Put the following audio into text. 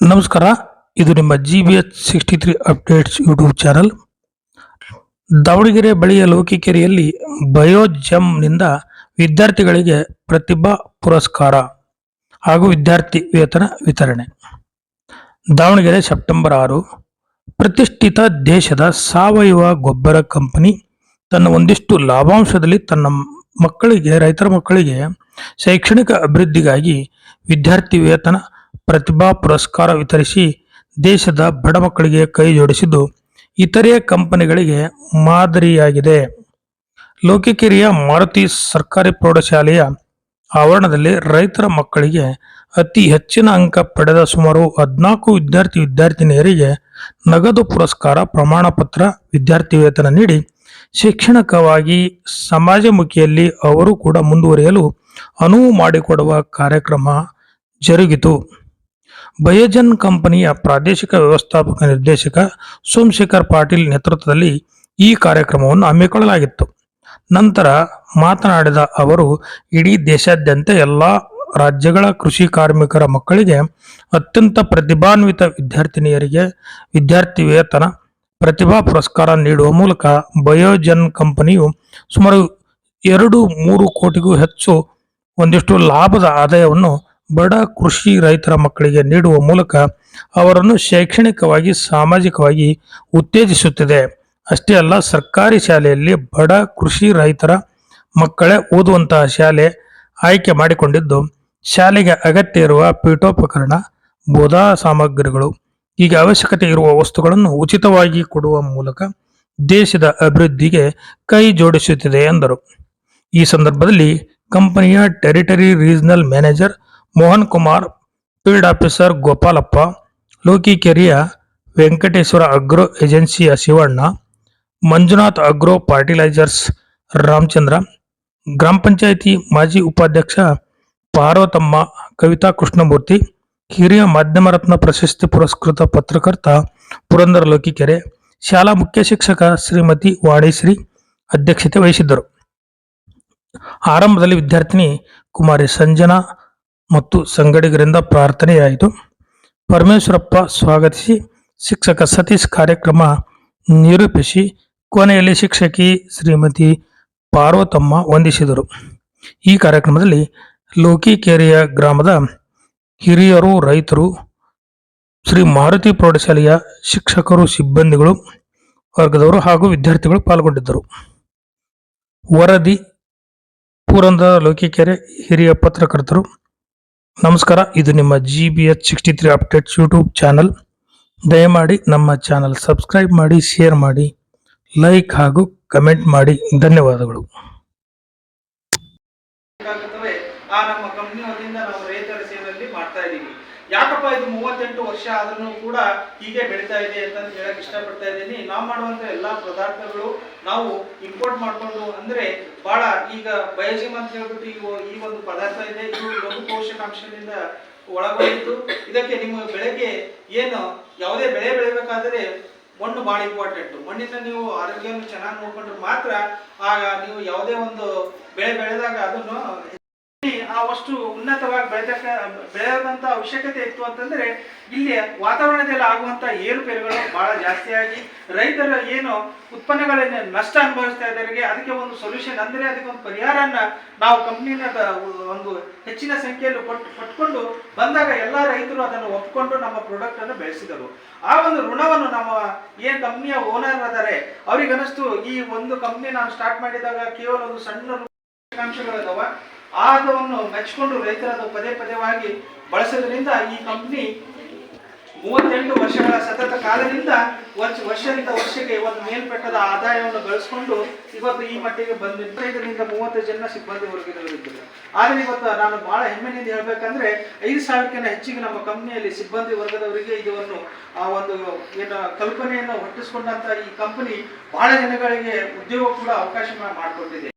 ನಮಸ್ಕಾರ. ಇದು ನಿಮ್ಮ G B H sixty three updates YouTube channel Davanagere ಬಳಿಯ ಲೋಕಿಕೆರೆಯಲ್ಲಿ ಬಯೋಜಮ್ನಿಂದ ವಿದ್ಯಾರ್ಥಿಗಳಿಗೆ ಪ್ರತಿಭಾ ಪುರಸ್ಕಾರ ಹಾಗೂ ವಿದ್ಯಾರ್ಥಿ ವೇತನ ವಿತರಣೆ. ದಾವಣಗೆರೆ ಸೆಪ್ಟೆಂಬರ್ ಆರು, ಪ್ರತಿಷ್ಠಿತ ದೇಶದ ಸಾವಯವ ಗೊಬ್ಬರ ಕಂಪನಿ ತನ್ನ ಒಂದಿಷ್ಟು ಲಾಭಾಂಶದಲ್ಲಿ ತನ್ನ ಮಕ್ಕಳಿಗೆ, ರೈತರ ಮಕ್ಕಳಿಗೆ ಶೈಕ್ಷಣಿಕ ಅಭಿವೃದ್ಧಿಗಾಗಿ ವಿದ್ಯಾರ್ಥಿ ವೇತನ ಪ್ರತಿಭಾ ಪುರಸ್ಕಾರ ವಿತರಿಸಿ ದೇಶದ ಬಡ ಮಕ್ಕಳಿಗೆ ಕೈ ಜೋಡಿಸಿದ್ದು ಇತರೆ ಕಂಪನಿಗಳಿಗೆ ಮಾದರಿಯಾಗಿದೆ. ಲೋಕಿಕೆರೆಯ ಮಾರುತಿ ಸರ್ಕಾರಿ ಪ್ರೌಢಶಾಲೆಯ ಆವರಣದಲ್ಲಿ ರೈತರ ಮಕ್ಕಳಿಗೆ ಅತಿ ಹೆಚ್ಚಿನ ಅಂಕ ಪಡೆದ ಸುಮಾರು ಹದಿನಾಲ್ಕು ವಿದ್ಯಾರ್ಥಿ ವಿದ್ಯಾರ್ಥಿನಿಯರಿಗೆ ನಗದು ಪುರಸ್ಕಾರ ಪ್ರಮಾಣ ಪತ್ರ ವಿದ್ಯಾರ್ಥಿ ವೇತನ ನೀಡಿ ಶೈಕ್ಷಣಿಕವಾಗಿ ಸಮಾಜಮುಖಿಯಲ್ಲಿ ಅವರು ಕೂಡ ಮುಂದುವರಿಯಲು ಅನುವು ಮಾಡಿಕೊಡುವ ಕಾರ್ಯಕ್ರಮ ಜರುಗಿತು. ಬಯೋಜನ್ ಕಂಪನಿಯ ಪ್ರಾದೇಶಿಕ ವ್ಯವಸ್ಥಾಪಕ ನಿರ್ದೇಶಕ ಸೋಮಶೇಖರ್ ಪಾಟೀಲ್ ನೇತೃತ್ವದಲ್ಲಿ ಈ ಕಾರ್ಯಕ್ರಮವನ್ನು ಹಮ್ಮಿಕೊಳ್ಳಲಾಗಿತ್ತು. ನಂತರ ಮಾತನಾಡಿದ ಅವರು, ಇಡೀ ದೇಶಾದ್ಯಂತ ಎಲ್ಲ ರಾಜ್ಯಗಳ ಕೃಷಿ ಕಾರ್ಮಿಕರ ಮಕ್ಕಳಿಗೆ ಅತ್ಯಂತ ಪ್ರತಿಭಾನ್ವಿತ ವಿದ್ಯಾರ್ಥಿನಿಯರಿಗೆ ವಿದ್ಯಾರ್ಥಿ ವೇತನ ಪ್ರತಿಭಾ ಪುರಸ್ಕಾರ ನೀಡುವ ಮೂಲಕ ಬಯೋಜನ್ ಕಂಪನಿಯು ಸುಮಾರು ಎರಡು ಮೂರು ಕೋಟಿಗೂ ಹೆಚ್ಚು ಒಂದಿಷ್ಟು ಲಾಭದ ಆದಾಯವನ್ನು ಬಡ ಕೃಷಿ ರೈತರ ಮಕ್ಕಳಿಗೆ ನೀಡುವ ಮೂಲಕ ಅವರನ್ನು ಶೈಕ್ಷಣಿಕವಾಗಿ, ಸಾಮಾಜಿಕವಾಗಿ ಉತ್ತೇಜಿಸುತ್ತಿದೆ. ಅಷ್ಟೇ ಅಲ್ಲ, ಸರ್ಕಾರಿ ಶಾಲೆಯಲ್ಲಿ ಬಡ ಕೃಷಿ ರೈತರ ಮಕ್ಕಳೇ ಓದುವಂತಹ ಶಾಲೆ ಆಯ್ಕೆ ಮಾಡಿಕೊಂಡಿದ್ದು, ಶಾಲೆಗೆ ಅಗತ್ಯ ಇರುವ ಪೀಠೋಪಕರಣ, ಬೋಧಾ ಸಾಮಗ್ರಿಗಳು ಈಗ ಅವಶ್ಯಕತೆ ಇರುವ ವಸ್ತುಗಳನ್ನು ಉಚಿತವಾಗಿ ಕೊಡುವ ಮೂಲಕ ದೇಶದ ಅಭಿವೃದ್ಧಿಗೆ ಕೈ ಜೋಡಿಸುತ್ತಿದೆ ಎಂದರು. ಈ ಸಂದರ್ಭದಲ್ಲಿ ಕಂಪನಿಯ territory regional manager Mohan Kumar, field officer Gopalappa ಲೋಕಿಕೆರಿಯ Venkateshwara agro ಏಜೆನ್ಸಿಯ ಶಿವಣ್ಣ, ಮಂಜುನಾಥ್ ಅಗ್ರೋ ಫರ್ಟಿಲೈಸರ್ಸ್ ರಾಮಚಂದ್ರ, ಗ್ರಾಮ ಪಂಚಾಯಿತಿ ಮಾಜಿ ಉಪಾಧ್ಯಕ್ಷ ಪಾರ್ವತಮ್ಮ, ಕವಿತಾ ಕೃಷ್ಣಮೂರ್ತಿ, ಹಿರಿಯ ಮಾಧ್ಯಮ ರತ್ನ ಪ್ರಶಸ್ತಿ ಪುರಸ್ಕೃತ ಪತ್ರಕರ್ತ ಪುರಂದರ ಲೋಕಿಕೆರೆ ಶಾಲಾ ಮುಖ್ಯ ಶಿಕ್ಷಕ ಶ್ರೀಮತಿ ವಾಣಿಶ್ರೀ ಅಧ್ಯಕ್ಷತೆ ವಹಿಸಿದ್ದರು. ಆರಂಭದಲ್ಲಿ ವಿದ್ಯಾರ್ಥಿನಿ ಕುಮಾರಿ ಸಂಜನಾ ಮತ್ತು ಸಂಗಡಿಗರಿಂದ ಪ್ರಾರ್ಥನೆಯಾಯಿತು. ಪರಮೇಶ್ವರಪ್ಪ ಸ್ವಾಗತಿಸಿ. ಶಿಕ್ಷಕ ಸತೀಶ್ ಕಾರ್ಯಕ್ರಮ ನಿರೂಪಿಸಿ. ಕೊನೆಯಲ್ಲಿ ಶಿಕ್ಷಕಿ ಶ್ರೀಮತಿ ಪಾರ್ವತಮ್ಮ ವಂದಿಸಿದರು. ಈ ಕಾರ್ಯಕ್ರಮದಲ್ಲಿ ಲೋಕಿಕೆರೆಯ ಗ್ರಾಮದ ಹಿರಿಯರು, ರೈತರು, ಶ್ರೀ ಮಾರುತಿ ಪ್ರೌಢಶಾಲೆಯ ಶಿಕ್ಷಕರು, ಸಿಬ್ಬಂದಿಗಳು, ವರ್ಗದವರು ಹಾಗೂ ವಿದ್ಯಾರ್ಥಿಗಳು ಪಾಲ್ಗೊಂಡಿದ್ದರು. ವರದಿ, ಪುರಂದರ ಲೋಕಿಕೆರೆ ಹಿರಿಯ ಪತ್ರಕರ್ತರು ನಮಸ್ಕಾರ, ಇದು ನಿಮ್ಮ G B H sixty three updates YouTube channel ದಯಮಾಡಿ ನಮ್ಮ ಚಾನಲ್ ಸಬ್ಸ್ಕ್ರೈಬ್ ಮಾಡಿ ಶೇರ್ ಮಾಡಿ ಲೈಕ್ ಹಾಗೂ ಕಮೆಂಟ್ ಮಾಡಿ. ಧನ್ಯವಾದಗಳು. ಆ ನಮ್ಮ ಕಂಪ್ನಿ ವತಿಯಿಂದ ನಾವು ರೈತರ ಸೇವೆಯಲ್ಲಿ ಮಾಡ್ತಾ ಇದ್ದೀವಿ. ಯಾಕಪ್ಪ ಇದು ಮೂವತ್ತೆಂಟು ವರ್ಷ ಆದ್ರೂ ಕೂಡ ಹೀಗೆ ಬೆಳೀತಾ ಇದೆ ಅಂತ ಹೇಳಕ್ ಇಷ್ಟಪಡ್ತಾ ಇದ್ದೀನಿ. ನಾವು ಮಾಡುವಂತ ಎಲ್ಲಾ ಪದಾರ್ಥಗಳು ನಾವು ಇಂಪೋರ್ಟ್ ಮಾಡಿಕೊಂಡು ಅಂದ್ರೆ ಬಹಳ ಈಗ ಬಯೋಜಿಮ್ ಅಂತ ಹೇಳ್ಬಿಟ್ಟು ಇವು ಈ ಒಂದು ಪದಾರ್ಥ ಇದೆ. ಇದು ಲಘು ಪೋಷಕಾಂಶದಿಂದ ಒಳಗೊಂಡಿದ್ದು ಇದಕ್ಕೆ ನಿಮ್ಮ ಬೆಳೆಗೆ ಏನು ಯಾವುದೇ ಬೆಳೆ ಬೆಳಿಬೇಕಾದ್ರೆ ಮಣ್ಣು ಬಹಳ ಇಂಪಾರ್ಟೆಂಟ್ ಮಣ್ಣಿನ ನೀವು ಆರೋಗ್ಯವನ್ನು ಚೆನ್ನಾಗಿ ನೋಡ್ಕೊಂಡ್ರೆ ಮಾತ್ರ ಆಗ ನೀವು ಯಾವುದೇ ಒಂದು ಬೆಳೆ ಬೆಳೆದಾಗ ಅದನ್ನು ವಸ್ತು ಉನ್ನತವಾಗಿ ಬೆಳೆದಕ್ಕ ಬೆಳೆದಂತ ಅವಶ್ಯಕತೆ ಇತ್ತು ಅಂತಂದ್ರೆ ಇಲ್ಲಿ ವಾತಾವರಣದಲ್ಲಿ ಆಗುವಂತ ಏರುಪೇರುಗಳು ಬಹಳ ಜಾಸ್ತಿಯಾಗಿ ರೈತರ ಏನು ಉತ್ಪನ್ನಗಳನ್ನ ನಷ್ಟ ಅನುಭವಿಸ್ತಾ ಇದ್ದಾರೆ ಅದಕ್ಕೆ ಒಂದು ಸೊಲ್ಯೂಷನ್ ಅಂದ್ರೆ ಅದಕ್ಕೆ ಒಂದು ಪರಿಹಾರನ ನಾವು ಕಂಪ್ನಿನ ಒಂದು ಹೆಚ್ಚಿನ ಸಂಖ್ಯೆಯಲ್ಲಿ ಕೊಟ್ಟು ಕೊಟ್ಕೊಂಡು ಬಂದಾಗ ಎಲ್ಲಾ ರೈತರು ಅದನ್ನು ಒಪ್ಕೊಂಡು ನಮ್ಮ ಪ್ರಾಡಕ್ಟ್ ಅನ್ನು ಬೆಳೆಸಿದರು. ಆ ಒಂದು ಋಣವನ್ನು ನಮ್ಮ ಏನ್ ಕಂಪ್ನಿಯ ಓನರ್ ಅದಾರೆ ಅವ್ರಿಗೆ ಈ ಒಂದು ಕಂಪ್ನಿ ನಾನು ಸ್ಟಾರ್ಟ್ ಮಾಡಿದಾಗ ಕೇವಲ ಒಂದು ಸಣ್ಣ ಅಂಶಗಳಿದಾವ ಆದವನ್ನು ಮೆಚ್ಚಿಕೊಂಡು ರೈತರನ್ನು ಪದೇ ಪದೇವಾಗಿ ಬಳಸೋದ್ರಿಂದ ಈ ಕಂಪ್ನಿ ಮೂವತ್ತೆಂಟು ವರ್ಷಗಳ ಸತತ ಕಾಲದಿಂದ ವರ್ಷ ವರ್ಷದಿಂದ ವರ್ಷಕ್ಕೆ ಒಂದು ಮೇಲ್ಪಟ್ಟದ ಆದಾಯವನ್ನು ಗಳಿಸ್ಕೊಂಡು ಇವತ್ತು ಈ ಮಟ್ಟಿಗೆ ಬಂದು ಇದರಿಂದ ಮೂವತ್ತು ಜನ ಸಿಬ್ಬಂದಿ ವರ್ಗದವರಿದ್ದರು. ಆದರೆ ಇವತ್ತು ನಾನು ಬಹಳ ಹೆಮ್ಮೆಯಿಂದ ಹೇಳ್ಬೇಕಂದ್ರೆ ಐದು ಸಾವಿರಕ್ಕಿಂತ ಹೆಚ್ಚಿಗೆ ನಮ್ಮ ಕಂಪ್ನಿಯಲ್ಲಿ ಸಿಬ್ಬಂದಿ ವರ್ಗದವರಿಗೆ ಇದನ್ನು ಆ, ಒಂದು ಏನು ಕಲ್ಪನೆಯನ್ನು ಹುಟ್ಟಿಸ್ಕೊಂಡಂತ ಈ ಕಂಪನಿ ಬಹಳ ಜನಗಳಿಗೆ ಉದ್ಯೋಗ ಕೂಡ ಅವಕಾಶ ಮಾಡಿಕೊಟ್ಟಿದೆ.